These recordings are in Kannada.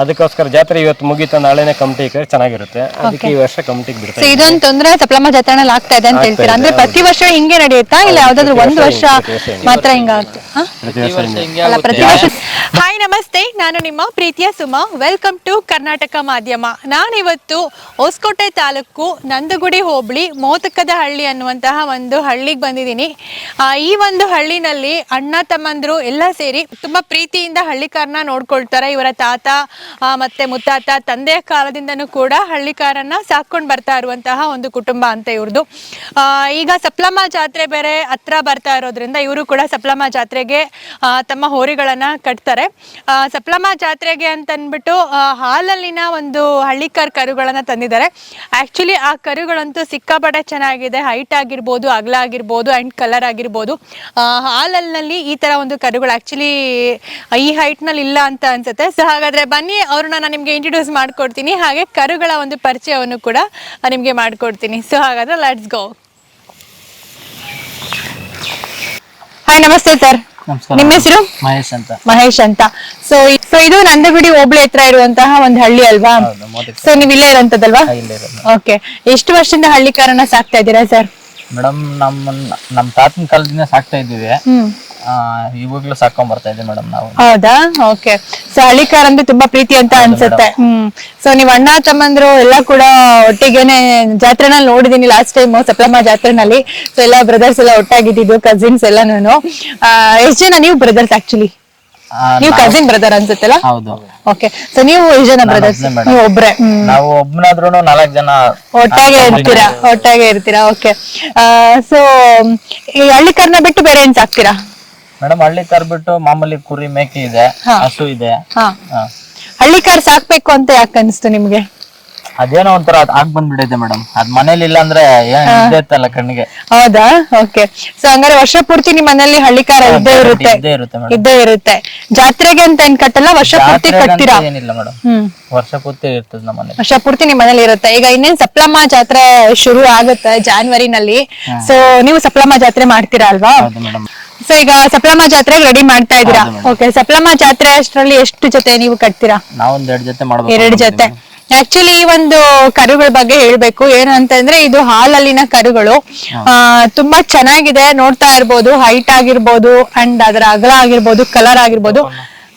ಅದಕ್ಕೋಸ್ಕರ ಜಾತ್ರೆ ಇವತ್ತು ಮುಗೀತು ನಾಳೆನೆ ಕಮಿಟಿ ಚೆನ್ನಾಗಿರುತ್ತೆ. ಅದಕ್ಕೆ ಈ ವರ್ಷ ಕಮಿಟಿಗೆ ಬಿಡ್ತಾರೆ ಇದೊಂದು ತೊಂದ್ರೆ ಸಪ್ಲಮ್ಮ ಜಾತ್ರೆನಲ್ಲಿ ಆಗ್ತಾ ಇದೆ ಅಂತ ಹೇಳ್ತೀರಾ? ಅಂದ್ರೆ ಪ್ರತಿ ವರ್ಷ ಹಿಂಗೆ ನಡೆಯುತ್ತಾ? ಇಲ್ಲ ಯಾವ್ದಾದ್ರು ಒಂದು ವರ್ಷ ಮಾತ್ರ ಹಿಂಗಾಗುತ್ತೆ ಹಾ? ಪ್ರತಿ ವರ್ಷ ಹಿಂಗೆ. ಅಲ್ಲ ಹಾಯ್ ನಮಸ್ತೆ. ನಾನು ನಿಮ್ಮ ಪ್ರೀತಿಯ ಸುಮಾ. ವೆಲ್ಕಮ್ ಟು ಕರ್ನಾಟಕ ಮಾಧ್ಯಮ. ನಾನಿವತ್ತು ಹೊಸಕೋಟೆ ತಾಲೂಕು ನಂದಗುಡಿ ಹೋಬಳಿ ಮೋತಕದ ಹಳ್ಳಿ ಅನ್ನುವಂತಹ ಒಂದು ಹಳ್ಳಿಗೆ ಬಂದಿದ್ದೀನಿ. ಆ, ಈ ಒಂದು ಹಳ್ಳಿನಲ್ಲಿ ಅಣ್ಣ ತಮ್ಮಂದ್ರು ಎಲ್ಲ ಸೇರಿ ತುಂಬಾ ಪ್ರೀತಿಯಿಂದ ಹಳ್ಳಿಕಾರನ ನೋಡ್ಕೊಳ್ತಾರೆ. ಇವರ ತಾತ ಮತ್ತೆ ಮುತ್ತಾತ ತಂದೆಯ ಕಾಲದಿಂದನೂ ಕೂಡ ಹಳ್ಳಿಕಾರನ್ನ ಸಾಕೊಂಡು ಬರ್ತಾ ಇರುವಂತಹ ಒಂದು ಕುಟುಂಬ ಅಂತ ಇವ್ರದ್ದು ಈಗ ಸಪ್ಲಮ್ಮ ಜಾತ್ರೆ ಬೇರೆ ಹತ್ರ ಬರ್ತಾ ಇರೋದ್ರಿಂದ ಇವರು ಕೂಡ ಸಪ್ಲಮ್ಮ ಜಾತ್ರೆಗೆ ತಮ್ಮ ಹೋರಿಗಳನ್ನ ಕಟ್ತಾರೆ. ಸಪ್ಲಮ್ಮ ಜಾತ್ರೆಗೆ ಅಂತ ಅಂದ್ಬಿಟ್ಟು ಹಾಲಲ್ಲಿನ ಒಂದು ಹಳ್ಳಿಕಾರ್ ಕರುಗಳನ್ನ ತಂದಿದ್ದಾರೆ. ಆಕ್ಚುಲಿ ಆ ಕರುಗಳಂತೂ ಸಿಕ್ಕಾಪಟ್ಟೆ ಚೆನ್ನಾಗಿದೆ. ಹೈಟ್ ಆಗಿರ್ಬೋದು, ಅಗಲ ಆಗಿರ್ಬೋದು, ಅಂಡ್ ಕಲರ್ ಆಗಿರ್ಬೋದು. ಹಾಲಲ್ಲಿ ಈ ತರ ಒಂದು ಕರುಗಳು ಆಕ್ಚುಲಿ ಈ ಹೈಟ್ನಲ್ಲಿ ಇಲ್ಲ ಅಂತ ಅನ್ಸುತ್ತೆ. ಸೊ ಹಾಗಾದ್ರೆ ಬನ್ನಿ ಅವ್ರನ್ನ ನಾನು ನಿಮಗೆ ಇಂಟ್ರೊಡ್ಯೂಸ್ ಮಾಡ್ಕೊಡ್ತೀನಿ. ಹಾಗೆ ಕರುಗಳ ಒಂದು ಪರಿಚಯವನ್ನು ಕೂಡ ನಿಮ್ಗೆ ಮಾಡ್ಕೊಡ್ತೀನಿ. ಸೊ ಹಾಗಾದ್ರೆ ಲೆಟ್ಸ್ ಗೋ ಹಾಯ್ ನಮಸ್ತೆ ಸರ್ ನಿಮ್ಮ ಹೆಸರು? ಮಹೇಶ್ ಅಂತ. ಮಹೇಶ್ ಅಂತ. ಸೊ ಸೊ ಇದು ನಂದಗುಡಿ ಹೋಬಳಿ ಹತ್ರ ಇರುವಂತಹ ಒಂದು ಹಳ್ಳಿ ಅಲ್ವಾ? ಸೊ ನೀವು ಇಲ್ಲೇ ಇರೋಂತದಲ್ವಾ ಓಕೆ ಎಷ್ಟು ವರ್ಷದಿಂದ ಹಳ್ಳಿಕಾರನ ಸಾಕ್ತಾ ಇದ್ದೀರಾ ಸರ್ ಮೇಡಮ್ ನಮ್ಮ ನಮ್ ತಾತನ ಕಾಲದಿಂದ ಸಾಕ್ತಾ ಇದ್ದೀವಿ. ಇವಾಗ್ಲೂ ಸಾಕೊಂಡ್ ಬರ್ತಾ ಇದ್ದೀವಿ ಮೇಡಮ್ ನಾವು. ಹೌದಾ? ಓಕೆ ಸೊ ಹಳ್ಳಿಕಾರ ಅಂದ್ರೆ ತುಂಬಾ ಪ್ರೀತಿ ಅಂತ ಅನ್ಸುತ್ತೆ. ಹ್ಮ್. ಸೊ ನೀವ್ ಅಣ್ಣ ತಮ್ಮಂದ್ರು ಎಲ್ಲ ಕೂಡ ಒಟ್ಟಿಗೆನೆ ಜಾತ್ರೆನಲ್ಲಿ ನೋಡಿದೀನಿ ಲಾಸ್ಟ್ ಟೈಮ್ ಸಪ್ಲಮ್ಮ ಜಾತ್ರೆನಲ್ಲಿ. ಸೊ ಎಲ್ಲ ಬ್ರದರ್ಸ್ ಎಲ್ಲ ಒಟ್ಟಾಗಿದ್ದು ಕಸಿನ್ಸ್ ಎಲ್ಲಾನು ಎಷ್ಟ್ ಜನ ನೀವು ಬ್ರದರ್ಸ್ ಆಕ್ಚುಲಿ ನೀವು ಕಸಿನ್ ಬ್ರದರ್ ಅನ್ಸುತ್ತಲ್ಲ? ಹೌದು. ಓಕೆ ಸೊ ನೀವು ಎಷ್ಟ್ ಜನ ಬ್ರದರ್ಸ್ ನೀವು ಒಬ್ರೆ. ನಾವು ಒಬ್ಬನಾದ್ರೂ ನಾಲ್ಕು ಜನ ಒಟ್ಟಾಗೆ ಇರ್ತೀರಾ? ಒಟ್ಟಾಗೆ ಇರ್ತೀರಾ? ಓಕೆ ಸೊ ಈ ಹಳ್ಳಿಕಾರನ ಬಿಟ್ಟು ಬೇರೆ ಏನ್ ಸಾಕ್ತೀರಾ? ಮೇಡಮ್ ಹಳ್ಳಿ ಕರ್ಬಿಟ್ಟು ಮಾಮೂಲಿ ಕುರಿ ಮೇಕೆ ಇದೆ ಹಸು ಇದೆ. ಹಳ್ಳಿ ಕಾರ್ ಸಾಕ್ಬೇಕು ಅಂತ ಯಾಕೆ ಅನಿಸ್ತು ನಿಮ್ಗೆ? ಅದೇನೋ ಒಂಥರ ಅದ್ ಆಗ್ ಬಂದ್ಬಿಟ್ಟಿದೆ ಮೇಡಮ್. ಅದ್ ಮನೇಲಿ ಇಲ್ಲ ಅಂದ್ರೆ ಏನ್ ಇದ್ದೇ ಇತ್ತಲ್ಲ ಕಣ್ಣಿಗೆ. ಹೌದಾ? ಓಕೆ. ಸೊ ಹಂಗಾರೆ ವರ್ಷ ಪೂರ್ತಿ ನಿಮ್ ಮನೇಲಿ ಹಳ್ಳಿಕಾರ ಇದ್ದೇ ಇರುತ್ತೆ. ಇದ್ದೇ ಇರುತ್ತೆ ಮೇಡಮ್. ಇದ್ದೇ ಇರುತ್ತೆ. ಜಾತ್ರೆಗೆ ಅಂತ ಏನ್ ಕಟ್ಟಲ್ಲ ವರ್ಷ ಪೂರ್ತಿ ಕಟ್ತೀರಾ? ಏನಿಲ್ಲ ಮೇಡಮ್. ಹ್ಮ್. ವರ್ಷ ಪೂರ್ತಿ ಇರ್ತದೆ ನಮ್ಮ ಮನೇಲಿ. ವರ್ಷ ಪೂರ್ತಿ ನಿಮ್ ಮನೇಲಿ ಇರುತ್ತೆ. ಈಗ ಇನ್ನೇನ್ ಸಪ್ಲಮ್ಮ ಜಾತ್ರೆ ಶುರು ಆಗುತ್ತೆ ಜಾನ್ವರಿನಲ್ಲಿ. ಸೊ ನೀವು ಸಪ್ಲಮ್ಮ ಜಾತ್ರೆ ಮಾಡ್ತೀರಾ ಅಲ್ವಾ? ಹೌದು ಮೇಡಮ್. ಸೊ ಈಗ ಸಪ್ಲಮ್ಮ ಜಾತ್ರೆಗೆ ರೆಡಿ ಮಾಡ್ತಾ ಇದೀರಾ ಓಕೆ ಸಪ್ಲಮ್ಮ ಜಾತ್ರೆ ಅಷ್ಟರಲ್ಲಿ ಎಷ್ಟು ಜೊತೆ ನೀವು ಕಟ್ತೀರಾ? ನಾವೊಂದ್ ಎರಡ್ ಜೊತೆ ಮಾಡ್ಬೇಕು ಎರಡು ಜೊತೆ. ಆಕ್ಚುಲಿ ಈ ಒಂದು ಕರುಗಳ ಬಗ್ಗೆ ಹೇಳ್ಬೇಕು. ಏನು ಅಂತಂದ್ರೆ ಇದು ಹಾಲಲ್ಲಿನ ಕರುಗಳು. ಆ, ತುಂಬಾ ಚೆನ್ನಾಗಿದೆ. ನೋಡ್ತಾ ಇರ್ಬೋದು. ಹೈಟ್ ಆಗಿರ್ಬೋದು ಅಂಡ್ ಅದರ ಅಗಲ ಆಗಿರ್ಬೋದು ಕಲರ್ ಆಗಿರ್ಬೋದು.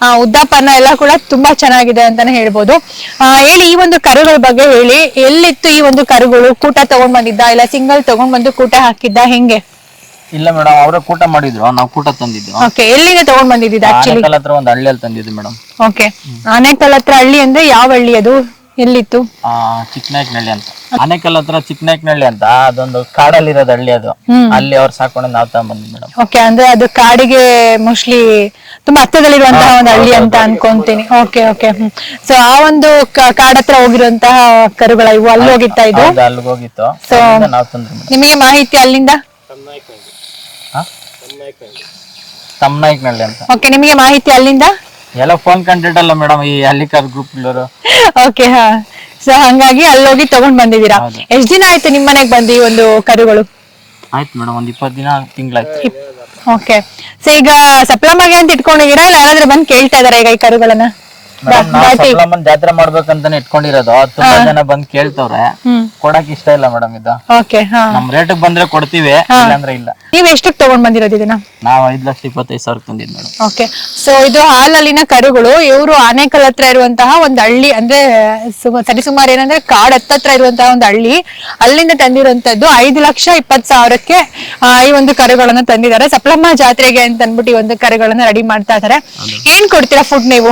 ಆ, ಉದ್ದಪನ್ನ ಎಲ್ಲ ಕೂಡ ತುಂಬಾ ಚೆನ್ನಾಗಿದೆ ಅಂತಾನೆ ಹೇಳ್ಬೋದು. ಆ, ಹೇಳಿ ಈ ಒಂದು ಕರುಗಳ ಬಗ್ಗೆ ಹೇಳಿ. ಎಲ್ಲಿತ್ತು ಈ ಒಂದು ಕರುಗಳು? ಕೂಟ ತಗೊಂಡ್ ಬಂದಿದ್ದ? ಇಲ್ಲ ಸಿಂಗಲ್ ತಗೊಂಡ್ ಬಂದು ಕೂಟ ಹಾಕಿದ್ದ? ಹೆಂಗೆ? ಇಲ್ಲ ಮೇಡಮ್ ಅವರ ಕೂಟ ಮಾಡಿದ್ರು ನಾವು ಕೂಟ ತಂದಿದ್ದು. ಓಕೆ ಎಲ್ಲಿಂದ ತಗೊಂಡ್ ಬಂದಿದ್ದೀರಾ ಆಕ್ಚುಲಿ ಆನೇಕಲ್ ಹತ್ರ ಒಂದು ಹಳ್ಳಿಯಲ್ಲಿ ತಂದಿದ್ದು ಮೇಡಮ್. ಓಕೆ ಆನೇಕಲ್ ಹತ್ರ ಹಳ್ಳಿ ಅಂದ್ರೆ ಯಾವ ಹಳ್ಳಿ ಅದು? ಎಲ್ಲಿತ್ತು? ಆ ಚಿಕ್ಕನಾಯಕನಹಳ್ಳಿ ಅಂತ. ಆನೆಕಲ್ ಹತ್ರ ಚಿಕ್ಕನಾಯಕನಹಳ್ಳಿ ಅಂತ. ಅದೊಂದು ಕಾಡಲ್ಲಿರೋದು ಹಳ್ಳಿ ಅದು. ಅಲ್ಲಿ ಅವ್ರು ಸಾಕೊಂಡು ನಾವ್ ತಗೊಂಡ್ಬಂದ್ವಿ ಮೇಡಮ್. ಓಕೆ ಅಂದ್ರೆ ಅದು ಕಾಡಿಗೆ ಮೋಸ್ಟ್ಲಿ ತುಂಬಾ ಹತ್ತಿರದಲ್ಲಿರುವಂತಹ ಒಂದು ಹಳ್ಳಿ ಅಂತ ಅನ್ಕೊಂತೀನಿ. ಓಕೆ ಓಕೆ ಸೊ ಆ ಒಂದು ಕ- ಕಾಡ್ ಹತ್ರ ಹೋಗಿರುವಂತಹ ಕರುಗಳ ಇವು ಅಲ್ಲಿ ಹೋಗಿತ್ತಾ ಇದು? ಅಲ್ಲಿ ಅಲ್ಲಿಗೆ ಹೋಗಿತ್ತು. ಸೊ ನಾವ್ ತಂದ್ವಿ ಮೇಡಮ್. ನಿಮಗೆ ಮಾಹಿತಿ ಅಲ್ಲಿಂದ? ತಮ್ಮನಾಯಕನಹಳ್ಳಿ ಅಂತ. ಓಕೆ ನಿಮಗೆ ಮಾಹಿತಿ ಅಲ್ಲಿಂದ? ಎಲ್ಲ ಫೋನ್ ಕಂಟೆಂಟ್ ಅಲ್ಲ ಮೇಡಮ್ ಈ ಹಳ್ಳಿಕಾರ್ ಗ್ರೂಪ್ ಓಕೆ ಹಾ. ಸೊ ಹಂಗಾಗಿ ಅಲ್ಲಿ ಹೋಗಿ ತಗೊಂಡ್ ಬಂದಿದ್ದೀರಾ? ಎಷ್ಟ್ ದಿನ ಆಯ್ತು ನಿಮ್ ಮನೆಗ್ ಬಂದು ಒಂದು ಕರುಗಳು? ಆಯ್ತು ಮೇಡಮ್ ಒಂದ್ ಇಪ್ಪತ್ತು ದಿನ ತಿಂಗಳಾಯ್ತು. ಓಕೆ ಸೊ ಈಗ ಸಪ್ಲಮಗೆ ಅಂತ ಇಟ್ಕೊಂಡಿದ್ದೀರಾ? ಇಲ್ಲ ಯಾರಾದ್ರೂ ಬಂದ್ ಕೇಳ್ತಾ ಇದಾರೆ ಈಗ ಈ ಕರುಗಳನ್ನ? ಜಾತ್ರೆ ಮಾಡ್ಬೇಕಂತಾನೆ ಇಟ್ಕೊಂಡಿರೋದು. ತುಂಬಾ ಜನ ಬಂದ್ ಕೇಳ್ತವ್ರೆ. ಕೊಡಕ್ ಇಷ್ಟ ಇಲ್ಲ ಮೇಡಮ್ ಇದು. ನಮ್ ರೇಟ್ ಬಂದ್ರೆ ಕೊಡ್ತೀವಿ ಇಲ್ಲಾಂದ್ರೆ ಇಲ್ಲ. ನೀವ್ ಎಷ್ಟಕ್ ತಗೊಂಡ್ ಬಂದಿರೋದು ಇದನ್ನ? ನಾವ್ ಐದ್ ಲಕ್ಷ ಇಪ್ಪತ್ತೈದು ಸಾವಿರ ತಂದಿದ್ ಮೇಡಮ್ ಓಕೆ ಸೊ ಇದು ಹಾಲಲ್ಲಿನ ಕರುಗಳು ಇವರು ಆನೇಕಲ್ ಹತ್ರ ಇರುವಂತಹ ಒಂದ್ ಹಳ್ಳಿ ಅಂದ್ರೆ ಸುಮ- ಸರಿಸುಮಾರು ಏನಂದ್ರೆ ಕಾಡ್ ಹತ್ತತ್ರ ಇರುವಂತಹ ಒಂದು ಹಳ್ಳಿ. ಅಲ್ಲಿಂದ ತಂದಿರುವಂತದ್ದು ಐದು ಲಕ್ಷ ಇಪ್ಪತ್ ಸಾವಿರಕ್ಕೆ ಈ ಒಂದು ಕರುಗಳನ್ನ ತಂದಿದ್ದಾರೆ. ಸಪ್ಲಮ್ಮ ಜಾತ್ರೆಗೆ ಅಂತ ಅಂದ್ಬಿಟ್ಟು ಈ ಒಂದು ಕರುಗಳನ್ನ ರೆಡಿ ಮಾಡ್ತಾ ಇದಾರೆ. ಏನ್ ಕೊಡ್ತೀರಾ ಫುಡ್ ನೀವು?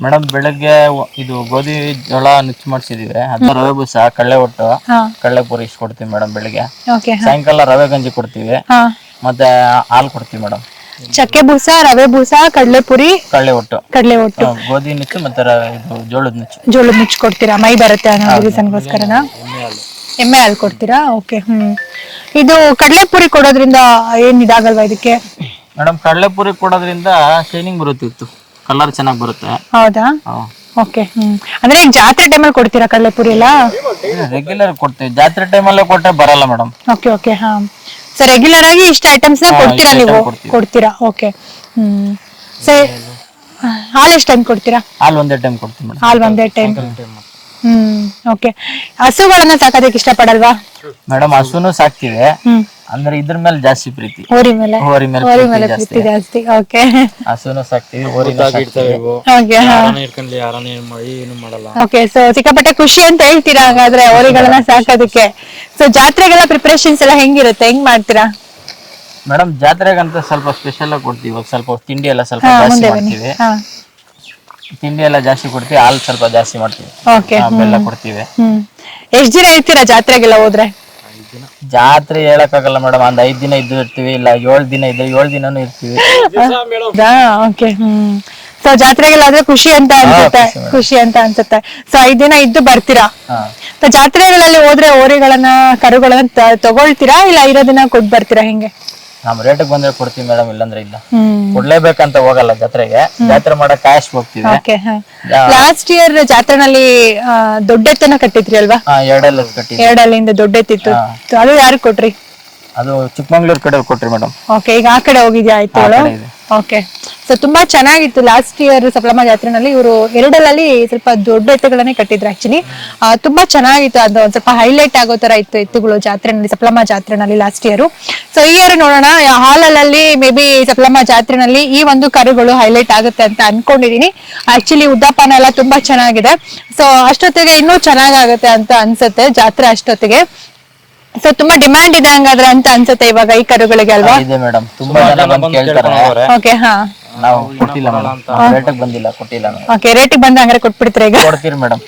ಮೇಡಮ್ ಬೆಳಗ್ಗೆ ಒ- ಇದು ಗೋಧಿ ಜೋಳ ನುಚ್ಚು ಮಾಡಿಸಿದೀವಿ. ಅದ್ರ ರವೆ ಬೂಸ ಕಳ್ಳೆ ಒಟ್ಟು ಹಾ. ಕಳ್ಳೆ ಪೂರಿ ಇಷ್ಟು ಕೊಡ್ತೀವಿ ಮೇಡಮ್ ಬೆಳಿಗ್ಗೆ. ಓಕೆ ಸಾಯಂಕಾಲ ರವೆ ಗಂಜಿ ಕೊಡ್ತೀವಿ. ಹಾ. ಮತ್ತೆ ಹಾಲು ಕೊಡ್ತೀವಿ ಮೇಡಮ್ ಚಕ್ಕೆ ಬೂಸ ರವೆ ಬೂಸ ಕಡಲೆಪುರಿ ಕಳ್ಳೆ ಒಟ್ಟು. ಕಡಲೆ ಒಟ್ಟು. ಹ್ಮ್, ಗೋಧಿ ನುಚ್ಚು ಮತ್ತೆ ಇದು ಜೋಳದ ನುಚ್ಚು. ಜೋಳದ ಮುಚ್ಚಿ ಕೊಡ್ತೀರಾ? ಮೈ ಬರುತ್ತೆ ಅನ್ನೋ ರೀಸನ್ಗೋಸ್ಕರನಾ? ಎಮ್ಮೆ ಹಾಲು. ಕೊಡ್ತೀರಾ? Okay hmm. ಇದು ಕಡಲೆಪುರಿ ಕೊಡೋದ್ರಿಂದ ಏನ್ ಇದಾಗಲ್ವಾ ಇದಕ್ಕೆ? ಮೇಡಮ್ ಕಡಲೆ ಪುರಿ ಕೊಡೋದ್ರಿಂದ ಶೈನಿಂಗ್ ಬರುತ್ತಿತ್ತು ಕಲರ್ ಚೆನ್ನಾಗಿ ಬರುತ್ತೆ. ಹೌದಾ? Okay hmm. ಅಂದ್ರೆ ಈಗ ಜಾತ್ರೆ ಟೈಮಲ್ಲಿ ಕೊಡ್ತೀರಾ ಕಡಲೆಪುರಿ ಎಲ್ಲ? ರೆಗ್ಯುಲರ್ ಕೊಡ್ತೀವಿ. ಜಾತ್ರೆ ಟೈಮಲ್ಲೇ ಕೊಟ್ಟರೆ ಬರಲ್ಲ ಮೇಡಮ್ ಓಕೆ ಓಕೆ ಹಾ. ಸೊ ರೆಗ್ಯುಲರ್ ಆಗಿ ಇಷ್ಟು ಐಟಮ್ಸ್ನ ಕೊಡ್ತೀರಾ ಇಷ್ಟು ನೀವು? item ಕೊಡ್ತೀವಿ. ಕೊಡ್ತೀರಾ? Okay hmm. ಸರಿ ಹಾಲು ಎಷ್ಟು ಟೈಮ್ ಕೊಡ್ತೀರಾ? ಹಾಲು ಒಂದೇ ಟೈಮ್ ಕೊಡ್ತೀವಿ ಮೇಡಮ್ ಹಾಲು ಒಂದೇ ಟೈಮ್ ಹ್ಮ್ ಓಕೆ ಹಸುಗಳನ್ನ ಸಾಕೋದಕ್ಕೆ ಇಷ್ಟಪಡಲ್ವಾ? ಮೇಡಮ್ ಹಸುನು ಸಾಕ್ತಿವಿ. ಹ್ಮ್. ಅಂದ್ರೆ ಇದ್ರ ಮೇಲೆ ಜಾಸ್ತಿ ಪ್ರೀತಿ. ಹೋರಿ ಮೇಲೆ? ಹೋರಿ ಮೇಲೆ ಹೋರಿ ಪ್ರೀತಿ ಮೇಲೆ ಜಾಸ್ತಿ. ಪ್ರೀತಿ ಜಾಸ್ತಿ ಓಕೆ ಹಸುನು ಸಾಕ್ತಿವಿ ಹೋರಿನ ಸಾಕ್ತಿವಿ. ಓಕೆ ಇಟ್ಕೊಂಡ್ಲಿ ಯಾರನ್ನ ಏನ್ ಮಾಡಿ ಏನು ಮಾಡಲ್ಲ. ಓಕೆ ಸೊ ಸಿಕ್ಕಾಪಟ್ಟೆ ಖುಷಿ ಅಂತ ಹೇಳ್ತೀರಾ ಹಾಗಾದ್ರೆ ಹೋರಿಗಳನ್ನ ಸಾಕೋದಕ್ಕೆ? ಸೊ ಜಾತ್ರೆಗೆಲ್ಲ ಪ್ರಿಪರೇಷನ್ಸ್ ಎಲ್ಲ ಹೆಂಗಿರುತ್ತೆ? ಹೆಂಗ್ ಮಾಡ್ತೀರಾ? ಮೇಡಮ್ ಜಾತ್ರೆಗಂತ ಸ್ವಲ್ಪ ಸ್ಪೆಷಲ್ ಆಗಿ ಕೊಡ್ತೀವಿ. ಇವಾಗ ಸ್ವಲ್ಪ ತಿಂಡಿ ಎಲ್ಲ ಸ್ವಲ್ಪ ಹಾ ಜಾಸ್ತಿ ಮುಂದೆ ಬನ್ನಿ. ಮಾಡ್ತೀವಿ. ಹಾ. ತಿಂಡಿ ಎಲ್ಲ ಜಾಸ್ತಿ ಕೊಡ್ತೀವಿ ಹಾಲು ಸ್ವಲ್ಪ ಜಾಸ್ತಿ ಮಾಡ್ತೀವಿ. ಓಕೆ ಆ, ಬೆಲ್ಲ ಕೊಡ್ತೀವಿ. ಹ್ಮ್. ಎಷ್ಟ್ ದಿನ ಇರ್ತೀರಾ ಜಾತ್ರೆಗೆಲ್ಲ ಹೋದ್ರೆ? ಜಾತ್ರೆ ಹೇಳಕ್ಕಾಗಲ್ಲ ಮೇಡಮ್ ಒಂದ್ ಐದ್ ದಿನ ಇದ್ದು ಇರ್ತೀವಿ ಇಲ್ಲ ಏಳ್ ದಿನ ಇದ್ರೆ ಏಳ್ ದಿನಾನು ಇರ್ತೀವಿ. ಓಕೆ ಹ್ಮ್. ಸೊ ಜಾತ್ರೆಗೆಲ್ಲ ಆದ್ರೆ ಖುಷಿ ಅಂತ ಅನ್ಸುತ್ತೆ. ಖುಷಿ ಅಂತ ಅನ್ಸುತ್ತೆ. ಸೊ ಐದ್ ದಿನ ಇದ್ದು ಬರ್ತೀರಾ? ಹಾ. ಸೊ ಜಾತ್ರೆಗಳಲ್ಲಿ ಹೋದ್ರೆ ಓರೆಗಳನ್ನ ಕರುಗಳನ್ನ ತ- ತಗೊಳ್ತೀರಾ ಇಲ್ಲ ದಿನ ಕೊಟ್ ಬರ್ತೀರಾ ಹೆಂಗೆ? ನಮ್ ರೇಟ್ ಬಂದ್ರೆ ಕೊಡ್ತೀವಿ ಮೇಡಮ್ ಇಲ್ಲಂದ್ರೆ ಇಲ್ಲ. ಕೊಡ್ಲೇಬೇಕಂತ ಹೋಗಲ್ಲ ಜಾತ್ರೆಗೆ. ಜಾತ್ರೆ ಮಾಡಕ್ ಕಾಯಸ್ ಹೋಗ್ತೀವಿ ಓಕೆ ಲಾಸ್ಟ್ ಇಯರ್ ಜಾತ್ರೆನಲ್ಲಿ ದೊಡ್ಡ ಎತ್ತನ ಕಟ್ಟಿದ್ರಿ ಅಲ್ವಾ? ಎರಡಲ್ಲಿ ಕಟ್ಟಿ ಎರಡಲ್ಲಿಂದ ದೊಡ್ಡ ಎತ್ತಿತ್ತು ಅದು ಯಾರು ಕೊಟ್ರಿ? ಅದು ಚಿಕ್ಕಮಂಗ್ಳೂರ್ ಕಡೆ ಕೊಟ್ರಿ ಮೇಡಮ್ ಓಕೆ ಈಗ ಆ ಕಡೆ ಹೋಗಿದ್ಯಾ ಆಯ್ತು ಓಕೆ ಸೊ ತುಂಬಾ ಚೆನ್ನಾಗಿತ್ತು ಲಾಸ್ಟ್ ಇಯರ್ ಸಪ್ಲಮ್ಮ ಜಾತ್ರೆನಲ್ಲಿ ಇವರು ಎರಡರಲ್ಲಿ ಸ್ವಲ್ಪ ದೊಡ್ಡ ಎತ್ತುಗಳನ್ನೇ ಕಟ್ಟಿದ್ರು ಆಕ್ಚುಲಿ ತುಂಬಾ ಚೆನ್ನಾಗಿತ್ತು. ಅದು ಒಂದ್ ಸ್ವಲ್ಪ ಹೈಲೈಟ್ ಆಗೋ ತರ ಇತ್ತು ಎತ್ತುಗಳು ಜಾತ್ರೆನಲ್ಲಿ ಸಪ್ಲಮ್ಮ ಜಾತ್ರೆನಲ್ಲಿ ಲಾಸ್ಟ್ ಇಯರ್ ಸೊ ಈ ಇಯರ್ ನೋಡೋಣ. ಹಾಲಲ್ಲಿ ಮೇ ಬಿ ಸಪ್ಲಮ್ಮ ಜಾತ್ರೆನಲ್ಲಿ ಈ ಒಂದು ಕರುಗಳು ಹೈಲೈಟ್ ಆಗುತ್ತೆ ಅಂತ ಅನ್ಕೊಂಡಿದೀನಿ. ಆಕ್ಚುಲಿ ಉದ್ದಪಾನ ಎಲ್ಲ ತುಂಬಾ ಚೆನ್ನಾಗಿದೆ. ಸೊ ಅಷ್ಟೊತ್ತಿಗೆ ಇನ್ನೂ ಚೆನ್ನಾಗಾಗುತ್ತೆ ಅಂತ ಅನ್ಸುತ್ತೆ ಜಾತ್ರೆ ಅಷ್ಟೊತ್ತಿಗೆ. ಸೊ ತುಂಬಾ ಡಿಮ್ಯಾಂಡ್ ಇದೆ ಹಂಗಾದ್ರೆ ಅಂತ ಅನ್ಸುತ್ತೆ ಇವಾಗ ಈ ಕರುಗಳಿಗೆ ಅಲ್ವಾ? ಇದೆ ಮೇಡಮ್ ತುಂಬಾ ಜನ ಬಂದು ಕೇಳ್ತಾರೆ. ಓಕೆ ಹಾ. ನಾವು ಕೊಟ್ಟಿಲ್ಲ ಮೇಡಮ್ ರೇಟಿಗೆ ಬಂದಿಲ್ಲ ಕೊಟ್ಟಿಲ್ಲ ಓಕೆ ರೇಟಿಗೆ ಬಂದ ಹಂಗಾರೆ ಕೊಟ್ಬಿಡ್ತೀರಾ ಈಗ? ಕೊಡ್ತೀರಿ ಮೇಡಮ್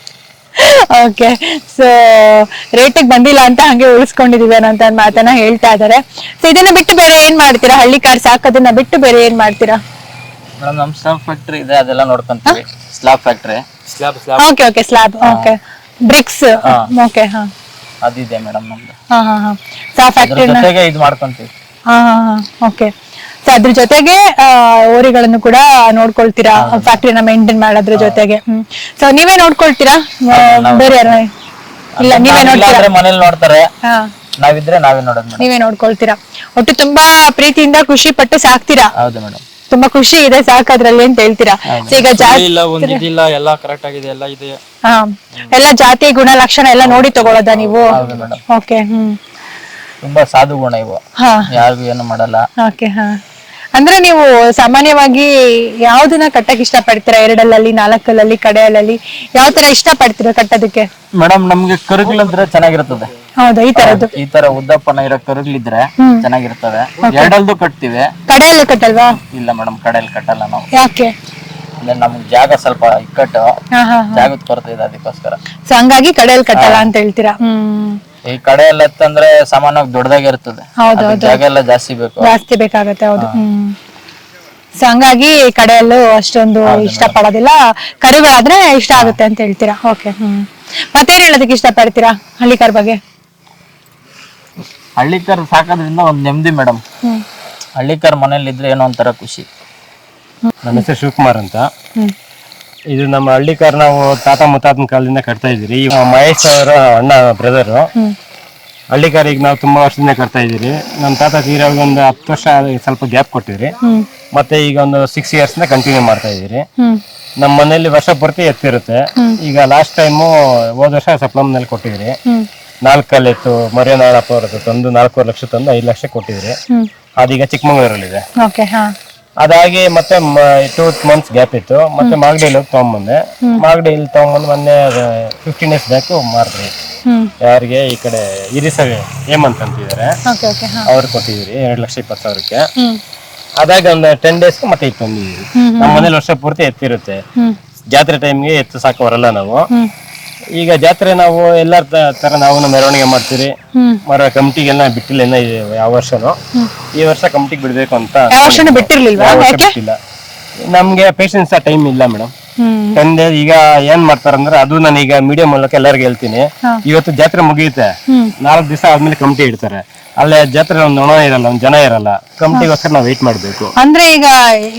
ಓಕೆ ಸೊ ರೇಟಿಗೆ ಬಂದಿಲ್ಲ ಅಂತ ಹಂಗೆ ಉಳಿಸ್ಕೊಂಡಿದೀವಿ ಅನ್ನೋ ಅಂತ ಮಾತನ್ನ ಹೇಳ್ತಾ ಇದಾರೆ. ಸೊ ಇದನ್ನ ಬಿಟ್ಟು ಬೇರೆ ಏನ್ ಮಾಡ್ತೀರಾ? ಹಳ್ಳಿ ಕಾರ್ ಸಾಕೋದನ್ನ ಬಿಟ್ಟು ಬೇರೆ ಏನ್ ಮಾಡ್ತೀರಾ? ಮೇಡಮ್ ನಮ್ ಸ್ಲಾಬ್ ಫ್ಯಾಕ್ಟ್ರಿ ಇದೆ ಅದೆಲ್ಲ ನೋಡ್ಕೊಂತೀವಿ. Slab factory slab slab okay okay slab okay bricks okay ಹಾ. ಅದಿದೆ ಮೇಡಮ್ ನಮ್ದು. ಹಾ ಹಾ ಹಾ. ಸೊ ಆ ಅದ್ರ ಫ್ಯಾಕ್ಟ್ರಿನ ಜೊತೆಗೆ ಇದು ಮಾಡ್ಕೊಂತೀವಿ. ಹಾ ಹಾ ಹಾ. ಓಕೆ. ಸೊ ಅದ್ರ ಜೊತೆಗೆ ಆ, ಓರಿಗಳನ್ನು ಕೂಡ ನೋಡ್ಕೊಳ್ತೀರಾ? ಫ್ಯಾಕ್ಟ್ರಿನ ಮೇಂಟೈನ್ ಮಾಡೋದ್ರ ಜೊತೆಗೆ. ಸೊ ನೀವೇ ನೋಡ್ಕೊಳ್ತೀರಾ? ಆ, ಬೇರೆ ಯಾರು ಇಲ್ಲ ನೀವೇ ನೋಡ್ತೀರಾ? ಅಂದ್ರೆ ಮನೇಲಿ ನೋಡ್ತಾರೆ. ಹಾ. ನಾವಿದ್ರೆ ನಾವೇ ನೋಡೋದು ಮೇಡಮ್. ನೀವೇ ನೋಡ್ಕೊಳ್ತೀರಾ? ಒಟ್ಟು ತುಂಬಾ ಪ್ರೀತಿಯಿಂದ ಖುಷಿ ಪಟ್ಟು ಸಾಕ್ತೀರಾ? ಹೌದು ಮೇಡಮ್. ತುಂಬಾ ಖುಷಿ ಇದೆ ಸಾಕೋದ್ರಲ್ಲಿ ಅಂತ ಹೇಳ್ತೀರಾ? So ಈಗ ಜಾತಿ ಇಲ್ಲ ಎಲ್ಲ ಕರೆಕ್ಟ್ ಆಗಿದೆ ಎಲ್ಲ ಇದೆ. ಹಾ. ಎಲ್ಲ ಜಾತಿ ಗುಣ ಲಕ್ಷಣ ಎಲ್ಲ ನೋಡಿ ತಗೊಳೋದಾ ನೀವು? ಮೇಡಮ್. Okay hmm. ತುಂಬಾ ಸಾಧು ಗುಣ ಇವು. ಹಾ. ಯಾರಿಗೂ ಏನು ಮಾಡಲ್ಲ. ಓಕೆ ಹಾ. ಅಂದ್ರೆ ನೀವು ಸಾಮಾನ್ಯವಾಗಿ ಯಾವ್ದನ್ನ ಕಟ್ಟಕ್ ಇಷ್ಟ ಪಡ್ತೀರಾ ಎರಡಲ್ಲಲ್ಲಿ ನಾಲ್ಕಲ್ಲಲ್ಲಿ ಕಡೆಯಲ್ಲಿ? ಯಾವ ತರ ಇಷ್ಟ ಪಡ್ತೀರಾ ಕಟ್ಟೋದಕ್ಕೆ? ಮೇಡಮ್ ನಮ್ಗೆ ಕರುಗಿಲ್ಲ ಚೆನ್ನಾಗಿರ್ತದೆ. ಹೌದಾ ಈ ತರದ್ದು. ಈ ತರ ಉದ್ದಪ್ಪನ ಇರೋ ಕರುಗಳಿದ್ರೆ ಚೆನ್ನಾಗಿರ್ತವೆ. ಎರಡಲ್ದು ಕಟ್ತೀವಿ. ಕಡೆಯಲ್ಲಿ ಕಟ್ಟಲ್ವಾ? ಇಲ್ಲ ಮೇಡಮ್ ಕಡೆಯಲ್ಲಿ ಕಟ್ಟಲ್ಲ ನಾವು. ಯಾಕೆ? ಅಂದ್ರೆ ನಮ್ಗ್ ಜಾಗ ಸ್ವಲ್ಪ ಇಕ್ಕಟ್ಟು. ಹಾ ಹಾ ಜಾಗದ ಕೊರತೆ ಇದೆ ಅದಕ್ಕೋಸ್ಕರ. ಸೊ ಹಂಗಾಗಿ ಕಡೆಯಲ್ಲಿ ಕಟ್ಟಲ್ಲ ಅಂತ ಹೇಳ್ತೀರಾ? ಹ್ಮ್. ಈ ಕಡೆ ಎಲ್ಲ ಎತ್ತಂದ್ರೆ ಸಾಮಾನ್ಯವಾಗಿ ದೊಡ್ಡದಾಗಿರ್ತದೆ ಹೌದು ಅದಕ್ಕೆ ಜಾಗ ಎಲ್ಲ ಜಾಸ್ತಿ ಬೇಕು. ಜಾಸ್ತಿ ಬೇಕಾಗತ್ತೆ ಹೌದು. ಹ್ಮ್. ಸೊ ಹಂಗಾಗಿ ಕಡೆಯಲ್ಲೂ ಅಷ್ಟೊಂದು ಇಷ್ಟ ಪಡೋದಿಲ್ಲ ಕರುಗಳಾದ್ರೆ ಇಷ್ಟ ಆಗುತ್ತೆ ಅಂತ ಹೇಳ್ತೀರಾ? Okay hmm. ಮತ್ತೇನ್ ಹೇಳೋದಕ್ಕೆ ಇಷ್ಟ ಪಡ್ತೀರಾ ಹಳ್ಳಿಕಾರ್ ಬಗ್ಗೆ? ಹಳ್ಳಿಕರ್ ಸಾಕೋದ್ರಿಂದ ಒಂದು ನೆಮ್ಮದಿ ಮೇಡಮ್. ಹಳ್ಳಿಕರ್ ಮನೇಲಿ ಇದ್ರೆ ಏನೋ ಒಂಥರ ಖುಷಿ. ನನ್ನ ಹೆಸರು ಶಿವಕುಮಾರ್ ಅಂತ. ಇದು ನಮ್ಮ ಹಳ್ಳಿಕರ್ ನಾವು ತಾತ ಮುತ್ತಾತನ ಕಾಲದಿಂದ ಕಟ್ತಾ ಇದ್ದೀರಿ. ಮಹೇಶ್ ಅವರ ಅಣ್ಣ ಬ್ರದರು ಹಳ್ಳಿಕರ್ ಈಗ ನಾವು ತುಂಬಾ ವರ್ಷದಿಂದ ಕಟ್ತಾ ಇದ್ದೀರಿ. ನಮ್ಮ ತಾತ ತೀರಾಗ ಒಂದು ಹತ್ತು ವರ್ಷ ಸ್ವಲ್ಪ ಗ್ಯಾಪ್ ಕೊಟ್ಟಿದ್ರಿ. ಮತ್ತೆ ಈಗ ಒಂದು ಸಿಕ್ಸ್ ಇಯರ್ಸ್ ಕಂಟಿನ್ಯೂ ಮಾಡ್ತಾ ಇದ್ದೀರಿ. ನಮ್ಮ ಮನೆಯಲ್ಲಿ ವರ್ಷ ಪೂರ್ತಿ ಎತ್ತಿರುತ್ತೆ. ಈಗ ಲಾಸ್ಟ್ ಟೈಮು ಹೋದ ವರ್ಷ ಸಪ್ಲಮ್ನಲ್ಲಿ ಕೊಟ್ಟಿದ್ರಿ. ನಾಲ್ಕಲ್ಲಿ ಇತ್ತು ಮರಿಯನಾಳಪ್ಪ ಅವ್ರ ಹತ್ರ ತಂದು ನಾಲ್ಕೂವರೆ ಲಕ್ಷ ತಂದು ಐದು ಲಕ್ಷ ಕೊಟ್ಟಿದ್ರಿ. ಅದೀಗ ಚಿಕ್ಕಮಂಗ್ಳೂರಲ್ಲಿದೆ. ಓಕೆ ಹಾ. ಅದಾಗಿ ಮತ್ತೆ ಟೂ ಮಂತ್ಸ್ ಗ್ಯಾಪ್ ಇತ್ತು. ಮತ್ತೆ ಮಾಗಡಿಯಲ್ಲಿ ಹೋಗಿ ತಗೊಂಬಂದೆ. ಮಾಗಡಿಯಲ್ಲಿ ತಗೊಂಬಂದು ಮೊನ್ನೆ ಫಿಫ್ಟೀನ್ ಡೇಸ್ ಬ್ಯಾಕ್ ಮಾರಿದ್ರಿ. ಯಾರಿಗೆ ಈ ಕಡೆ ಇರಿಸ ಹೇಮಂತ್ ಅಂತಿದ್ದಾರೆ. ಓಕೆ ಓಕೆ ಹಾ. ಅವ್ರು ಕೊಟ್ಟಿದ್ದೀರಿ ಎರಡು ಲಕ್ಷ ಇಪ್ಪತ್ತು ಸಾವಿರಕ್ಕೆ. ಅದಾಗ ಒಂದು ಟೆನ್ ಡೇಸ್ ಮತ್ತೆ ಇತ್ತು ನಮ್ಮ ಮನೇಲಿ ವರ್ಷ ಪೂರ್ತಿ ಎತ್ತಿರುತ್ತೆ. ಜಾತ್ರೆ ಟೈಮ್ಗೆ ಎತ್ತು ಸಾಕು ಬರಲ್ಲ ನಾವು ಈಗ ಜಾತ್ರೆ ನಾವು ಎಲ್ಲಾರ ತರ ನಾವು ಮೆರವಣಿಗೆ ಮಾಡ್ತೀರಿ. ಮರ ಕಮಿಟಿಗೆಲ್ಲ ಬಿಟ್ಟಿಲ್ಲ ಇನ್ನ ಈ- ಯಾವ ವರ್ಷನೂ. ಈ ವರ್ಷ ಕಮಿಟಿಗೆ ಬಿಡ್ಬೇಕು ಅಂತ ಯಾವ ವರ್ಷನೂ ಬಿಟ್ಟಿರ್ಲಿಲ್ವಾ? ಯಾಕೆ? ಬಿಟ್ಟಿಲ್ಲ. ನಮ್ಗೆ ಪೇಷನ್ಸ್ ಟೈಮ್ ಇಲ್ಲ ಮೇಡಮ್. ತಂದೆ ಈಗ ಏನ್ ಮಾಡ್ತಾರಂದ್ರೆ ಅದು ನಾನೀಗ ಮೀಡಿಯಾ ಮೂಲಕ ಎಲ್ಲರಿಗೂ ಹೇಳ್ತೀನಿ. ಇವತ್ತು ಜಾತ್ರೆ ಮುಗಿಯುತ್ತೆ. ನಾಲ್ಕ್ ದಿವಸ ಆದ್ಮೇಲೆ ಕಮಿಟಿ ಇಡ್ತಾರೆ. ಅಲ್ಲೇ ಜಾತ್ರೆ ಒಂದು ನೊಣ ಇರಲ್ಲ ಒಂದು ಜನ ಇರಲ್ಲ. ಕಮಿಟಿಗೋಸ್ಕರ ನಾವು ವೇಟ್ ಮಾಡ್ಬೇಕು. ಅಂದ್ರೆ ಈಗ